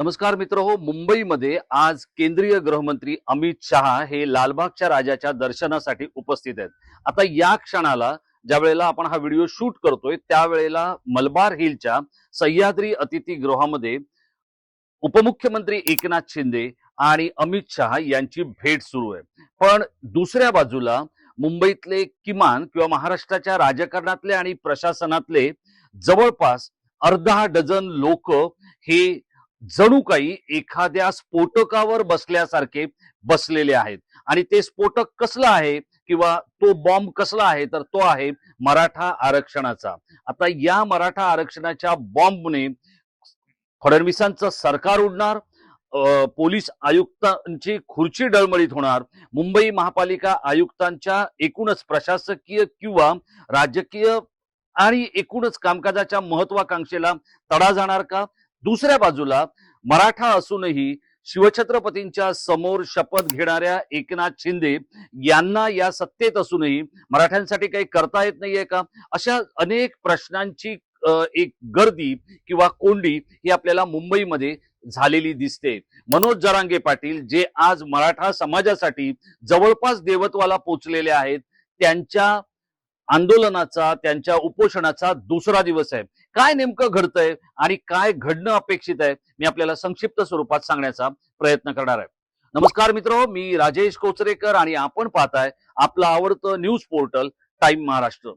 नमस्कार मित्र हो मुंबईमध्ये आज केंद्रीय गृहमंत्री अमित शहा हे लालबागच्या राजाच्या दर्शनासाठी उपस्थित आहेत. आता या क्षणाला ज्या वेळेला आपण हा व्हिडिओ शूट करतोय त्यावेळेला मलबार हिलच्या सह्याद्री अतिथीगृहामध्ये उपमुख्यमंत्री एकनाथ शिंदे आणि अमित शहा यांची भेट सुरू आहे. पण दुसऱ्या बाजूला मुंबईतले किमान किंवा महाराष्ट्राच्या राजकारणातले आणि प्रशासनातले जवळपास अर्धा डझन लोक हे जणू काही एखाद्या स्फोटकावर बसल्यासारखे बसलेले आहेत. आणि ते स्फोटक कसलं आहे किंवा तो बॉम्ब कसला आहे तर तो आहे मराठा आरक्षणाचा. आता या मराठा आरक्षणाच्या बॉम्बने फडणवीसांचं सरकार उडणार पोलीस आयुक्तांची खुर्ची डळमळीत होणार मुंबई महापालिका आयुक्तांच्या एकूणच प्रशासकीय किंवा राजकीय आणि एकूणच कामकाजाच्या महत्वाकांक्षेला तडा जाणार का? दुसऱ्या बाजूला मराठा असूनही शिवछत्रपतींच्या समोर शपथ घेणाऱ्या एकनाथ शिंदे यांना या सत्तेत असूनही मराठ्यांसाठी काही करता येत नाहीये का? अशा अनेक प्रश्नांची एक गर्दी किंवा कोंडी ही आपल्याला मुंबईमध्ये झालेली दिसते. मनोज जरांगे पाटील जे आज मराठा समाजासाठी जवळपास देवत्वाला पोचलेले आहेत त्यांच्या आंदोलनाचा त्यांच्या उपोषणाचा दुसरा दिवस आहे. काय नेमकं घडतंय आणि काय घडणं अपेक्षित आहे मी आपल्याला संक्षिप्त स्वरूपात सांगण्याचा प्रयत्न करणार आहे. नमस्कार मित्र मी राजेश कोचरेकर आणि आपण पाहताय आपलं आवडतं न्यूज पोर्टल टाइम महाराष्ट्र.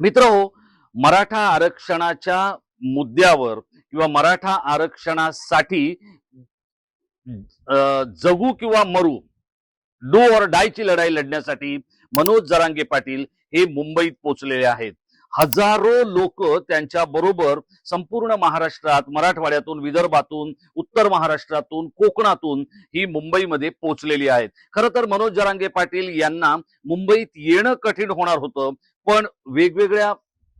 मित्र हो मराठा आरक्षणाच्या मुद्द्यावर किंवा मराठा आरक्षणासाठी जगू किंवा मरू डू और डायची लढाई लढण्यासाठी मनोज जरांगे पाटील हे मुंबईत पोचलेले आहेत. हजारो लोक त्यांच्या बरोबर संपूर्ण महाराष्ट्रात मराठवाड्यातून विदर्भातून उत्तर महाराष्ट्रातून कोकणातून ही मुंबईमध्ये पोचलेली आहेत. खरं तर मनोज जरांगे पाटील यांना मुंबईत येणं कठीण होणार होतं पण वेगवेगळ्या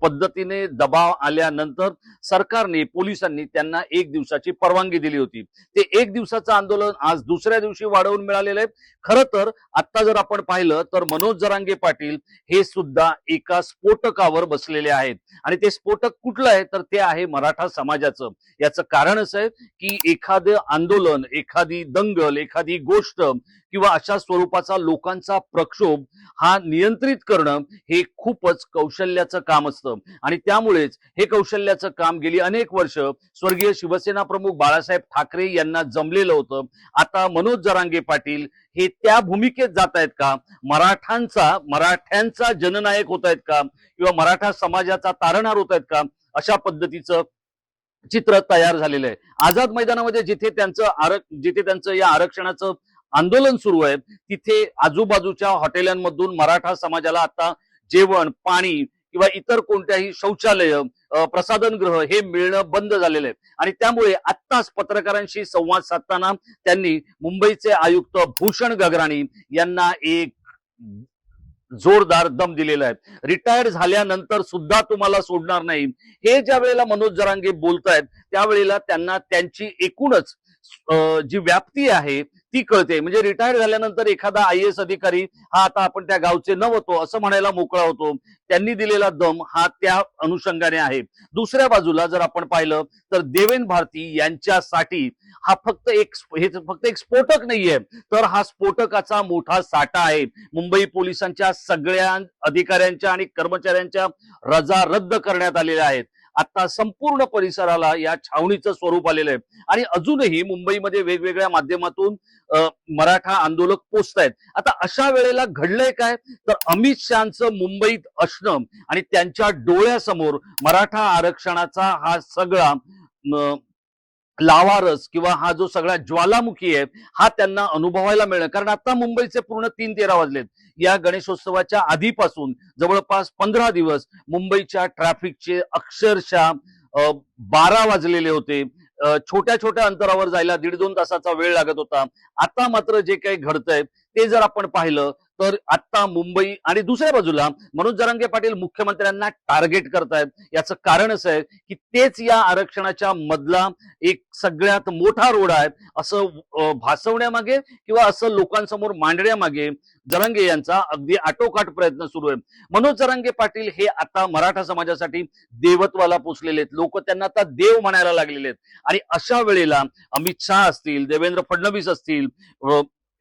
पद्धतीने दबाव आल्यानंतर सरकारने पोलिसांनी त्यांना एक दिवसाची परवानगी दिली होती. ते एक दिवसाचं आंदोलन आज दुसऱ्या दिवशी वाढवून मिळालेलं आहे. खरं तर आता जर आपण पाहिलं तर मनोज जरांगे पाटील हे सुद्धा एका स्फोटकावर बसलेले आहेत. आणि ते स्फोटक कुठलं आहे? तर ते आहे मराठा समाजाचं. याचं कारण असं आहे की एखादं आंदोलन एखादी दंगल एखादी गोष्ट किंवा अशा स्वरूपाचा लोकांचा प्रक्षोभ हा नियंत्रित करणं हे खूपच कौशल्याचं काम असतं. आणि त्यामुळेच हे कौशल्याचं काम गेली अनेक वर्ष स्वर्गीय शिवसेना प्रमुख बाळासाहेब ठाकरे यांना जमलेलं होतं. आता मनोज जरांगे पाटील हे त्या भूमिकेत जात आहेत का? मराठांचा मराठ्यांचा जननायक होत आहेत का? किंवा मराठा समाजाचा तारणार होत आहेत का? अशा पद्धतीचं चित्र तयार झालेलं आहे. आझाद मैदानामध्ये जिथे त्यांचं आरक जिथे त्यांचं या आरक्षणाचं आंदोलन सुरू आहे. तिथे आजूबाजूच्या हॉटेलांमधून मराठा समाजाला आता जेवण पाणी किंवा इतर कोणत्याही शौचालय अ, प्रसाधनगृह हे मिळणं बंद झालेलं आहे. आणि त्यामुळे आत्ताच पत्रकारांशी संवाद साधताना त्यांनी मुंबईचे आयुक्त भूषण गगराणी यांना एक जोरदार दम दिलेला आहे. रिटायर झाल्यानंतर सुद्धा तुम्हाला सोडणार नाही. हे ज्या वेळेला मनोज जरांगे बोलतायत त्यावेळेला त्यांना त्यांची एकूणच जी व्याप्ती आहे ती कळते. म्हणजे रिटायर झाल्यानंतर एखादा आय एस अधिकारी हा आता आपण त्या गावचे नव्हतो असं म्हणायला मोकळा होतो. त्यांनी दिलेला दम हा त्या अनुषंगाने आहे. दुसऱ्या बाजूला जर आपण पाहिलं तर देवेन भारती यांच्यासाठी हा फक्त एक हे फक्त एक स्फोटक नाहीये तर हा स्फोटकाचा मोठा साठा आहे. मुंबई पोलिसांच्या सगळ्या अधिकाऱ्यांच्या आणि कर्मचाऱ्यांच्या रजा रद्द करण्यात आलेल्या आहेत. आता संपूर्ण परिसराला या छावणीचं स्वरूप आलेलं आहे. आणि अजूनही मुंबईमध्ये वेगवेगळ्या माध्यमातून मराठा आंदोलक पोचतायत. आता अशा वेळेला घडलंय काय? तर अमित शहाचं मुंबईत असणं आणि त्यांच्या डोळ्यासमोर मराठा आरक्षणाचा हा सगळा लावारस किंवा हा जो सगळा ज्वालामुखी आहे हा त्यांना अनुभवायला मिळणं कारण आता मुंबईचे पूर्ण तीन तेरा वाजलेत. या गणेशोत्सवाच्या आधीपासून जवळपास पंधरा दिवस मुंबईच्या ट्रॅफिकचे अक्षरशः बारा वाजलेले होते. छोट्या छोट्या अंतरावर जायला दीड दोन तासाचा वेळ लागत होता. आता मात्र जे काही घडतंय ते जर आपण पाहिलं तर आता मुंबई आणि दुसऱ्या बाजूला मनोज जरांगे पाटील मुख्यमंत्र्यांना टार्गेट करतायत. याचं कारण असं आहे की तेच या आरक्षणाच्या मधला एक सगळ्यात मोठा रोड आहे. असं भासवण्यामागे किंवा असं लोकांसमोर मांडण्यामागे जरांगे यांचा अगदी आटोकाट प्रयत्न सुरू आहे. मनोज जरांगे पाटील हे आता मराठा समाजासाठी देवत्वाला पोचलेले आहेत. लोक त्यांना आता देव म्हणायला लागलेले आहेत. आणि अशा वेळेला अमित शहा असतील देवेंद्र फडणवीस असतील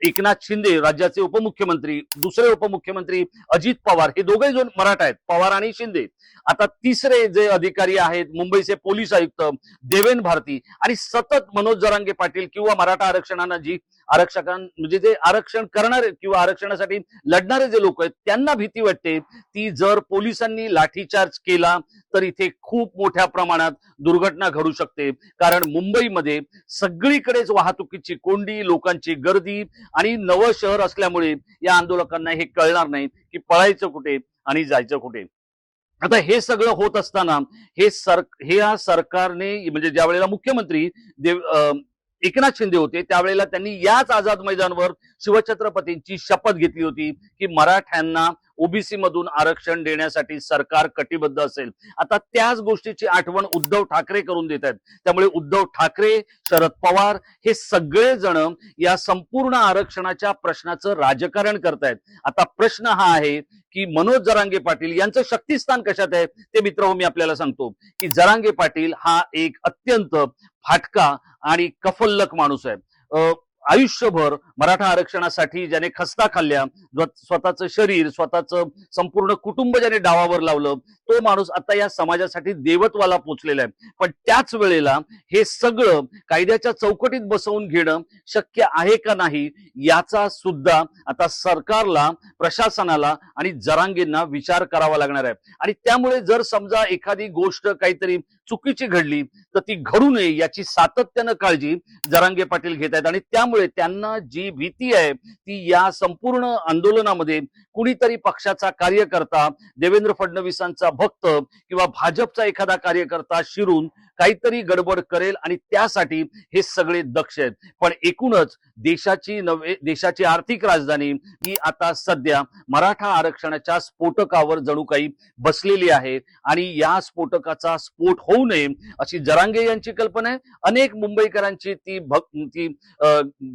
एकनाथ शिंदे राज्याचे उपमुख्यमंत्री दुसरे उपमुख्यमंत्री अजित पवार हे दोघे जण मराठा आहेत पवार आणि शिंदे. आता तिसरे जे अधिकारी आहेत मुंबईचे पोलीस आयुक्त देवेन भारती आणि सतत मनोज जरांगे पाटील किंवा मराठा आरक्षणानं जी आरक्षकां म्हणजे जे आरक्षण करणारे किंवा आरक्षणासाठी लढणारे जे लोक आहेत त्यांना भीती वाटते. ती जर पोलिसांनी लाठीचार्ज केला तर इथे खूप मोठ्या प्रमाणात दुर्घटना घडू शकते. कारण मुंबईमध्ये सगळीकडेच वाहतुकीची कोंडी लोकांची गर्दी आणि नवं शहर असल्यामुळे या आंदोलकांना हे कळणार नाही की पळायचं कुठे आणि जायचं कुठे. आता हे सगळं होत असताना हे सर हे या सरकारने म्हणजे ज्या वेळेला मुख्यमंत्री देव अं, एकनाथ शिंदे होते. त्यावेळेला त्यांनी याच आझाद मैदानवर शिवछत्रपतींची शपथ घेतली होती की मराठ्यांना ओबीसी मधून आरक्षण देण्यासाठी सरकार कटिबद्ध असेल. आता त्याच गोष्टीची आठवण उद्धव ठाकरे करून देत आहेत. त्यामुळे उद्धव ठाकरे शरद पवार हे सगळे जण या संपूर्ण आरक्षणाच्या प्रश्नाचं राजकारण करतायत. आता प्रश्न हा आहे की मनोज जरांगे पाटील यांचं शक्तिस्थान कशात आहे ते मित्र हो मी आपल्याला सांगतो. की जरांगे पाटील हा एक अत्यंत फाटका आणि कफल्लक माणूस आहे. अं, आयुष्यभर मराठा आरक्षणासाठी ज्याने खस्ता खाल्ल्या स्वतःचं शरीर स्वतःचं संपूर्ण कुटुंब ज्याने डावावर लावलं तो माणूस आता या समाजासाठी देवत्वाला पोचलेला आहे. पण त्याच वेळेला हे सगळं कायद्याच्या चौकटीत बसवून घेणं शक्य आहे का नाही याचा सुद्धा आता सरकारला प्रशासनाला आणि जरांगींना विचार करावा लागणार आहे. आणि त्यामुळे जर समजा एखादी गोष्ट काहीतरी चुकीची घडली तर ती घडू नये याची सातत्यानं काळजी जरांगे पाटील घेत आहेत. आणि त्यामुळे त्यांना जी भीती आहे ती या संपूर्ण आंदोलनामध्ये कुणीतरी पक्षाचा कार्यकर्ता देवेंद्र फडणवीसांचा भक्त किंवा भाजपचा एखादा कार्यकर्ता शिरून काहीतरी गडबड करेल आणि त्यासाठी हे सगळे दक्ष आहेत. पण एकूणच देशाची नवे देशाची आर्थिक राजधानी ही आता सध्या मराठा आरक्षणाच्या स्फोटकावर जणू काही बसलेली आहे आणि या स्फोटकाचा स्फोट होऊ नये अशी जरांगे यांची कल्पना आहे. अनेक मुंबईकरांची ती भक ती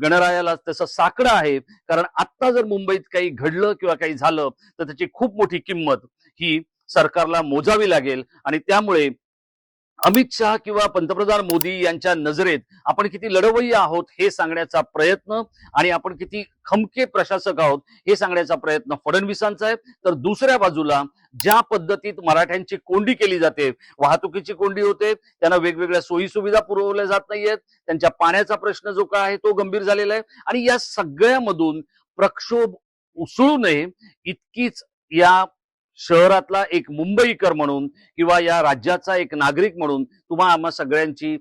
गणरायाला तसं साकडं आहे. कारण आत्ता जर मुंबईत काही घडलं किंवा काही झालं तर त्याची खूप मोठी किंमत ही सरकारला मोजावी लागेल आणि त्यामुळे अमित शहा किंवा पंतप्रधान मोदी यांच्या नजरेत आपण किती लढवय्य आहोत हे सांगण्याचा प्रयत्न आणि आपण किती खमके प्रशासक आहोत हे सांगण्याचा प्रयत्न फडणवीसांचा आहे. तर दुसऱ्या बाजूला ज्या पद्धतीत मराठ्यांची कोंडी केली जाते वाहतुकीची कोंडी होते त्यांना वेगवेगळ्या सोयी सुविधा पुरवल्या जात नाहीयेत त्यांच्या पाण्याचा प्रश्न जो काय आहे तो गंभीर झालेला आहे आणि या सगळ्यामधून प्रक्षोभ उसळू नये इतकीच या शहरातला एक मुंबईकर म्हणून किंवा या राज्याचा एक नागरिक म्हणून तुम्हा आम्हा सगळ्यांची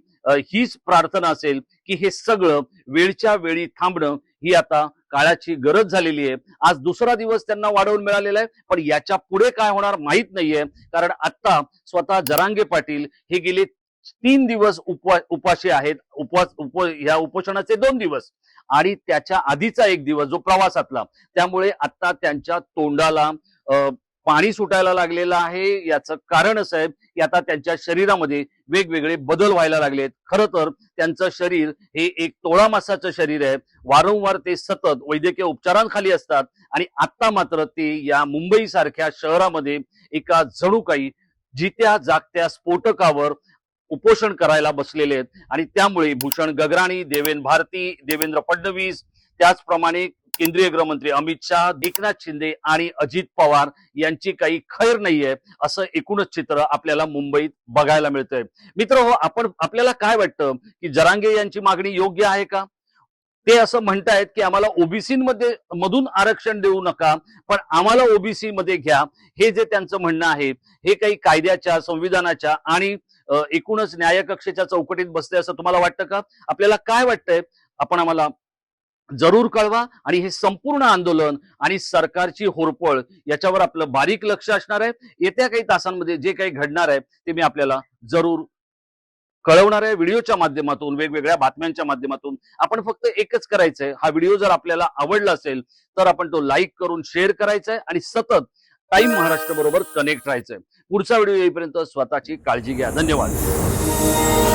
हीच प्रार्थना असेल की हे सगळं वेळच्या वेळी थांबणं ही आता काळाची गरज झालेली आहे. आज दुसरा दिवस त्यांना वाढवून मिळालेला आहे पण याच्यापुढे काय होणार माहीत नाहीये. कारण आता स्वतः जरांगे पाटील हे गेले तीन दिवस उपवा उपाशी आहेत. उपवास उप ह्या उपोषणाचे दोन दिवस. आणि त्याच्या आधीचा एक दिवस जो प्रवासातला. त्यामुळे आता त्यांच्या तोंडाला पाणी सुटायला लागलेलं आहे. याचं कारण साहेब की आता त्यांच्या शरीरामध्ये वेगवेगळे बदल व्हायला लागलेत. खरं तर त्यांचं शरीर हे एक तोळा मासाचं शरीर आहे. वारंवार ते सतत वैद्यकीय उपचारांखाली असतात. आणि आता मात्र ते या मुंबई सारख्या शहरामध्ये एका जणू काही जित्या जागत्या स्फोटकावर उपोषण करायला बसलेले आहेत. आणि त्यामुळे भूषण गगराणी देवेंद्र भारती देवेंद्र फडणवीस त्याचप्रमाणे केंद्रीय गृहमंत्री अमित शहा एकनाथ शिंदे आणि अजित पवार यांची काही खैर नाहीये असं एकूणच चित्र आपल्याला मुंबईत बघायला मिळतंय. मित्र हो आपण आपल्याला काय वाटतं की जरांगे यांची मागणी योग्य आहे का? ते असं म्हणतायत की आम्हाला ओबीसीमध्ये मधून आरक्षण देऊ नका पण आम्हाला ओबीसी मध्ये घ्या. हे जे त्यांचं म्हणणं आहे हे काही कायद्याच्या संविधानाच्या आणि एकूणच एकूणच न्यायकक्षेच्या चौकटीत बसते असं तुम्हाला वाटतं का? आपल्याला काय वाटतंय? आपण आम्हाला जरूर कळवा आणि हे संपूर्ण आंदोलन आणि सरकारची होरपळ याच्यावर आपलं बारीक लक्ष असणार आहे. येत्या काही तासांमध्ये जे काही घडणार आहे ते मी आपल्याला जरूर कळवणार आहे. व्हिडिओच्या माध्यमातून वेगवेगळ्या बातम्यांच्या माध्यमातून आपण फक्त एकच करायचंय. हा व्हिडिओ जर आपल्याला आवडला असेल तर आपण तो लाईक करून शेअर करायचा आहे आणि सतत टाइम महाराष्ट्र बरोबर कनेक्ट राहायचंय. पुढचा व्हिडिओ येईपर्यंत स्वतःची काळजी घ्या. धन्यवाद.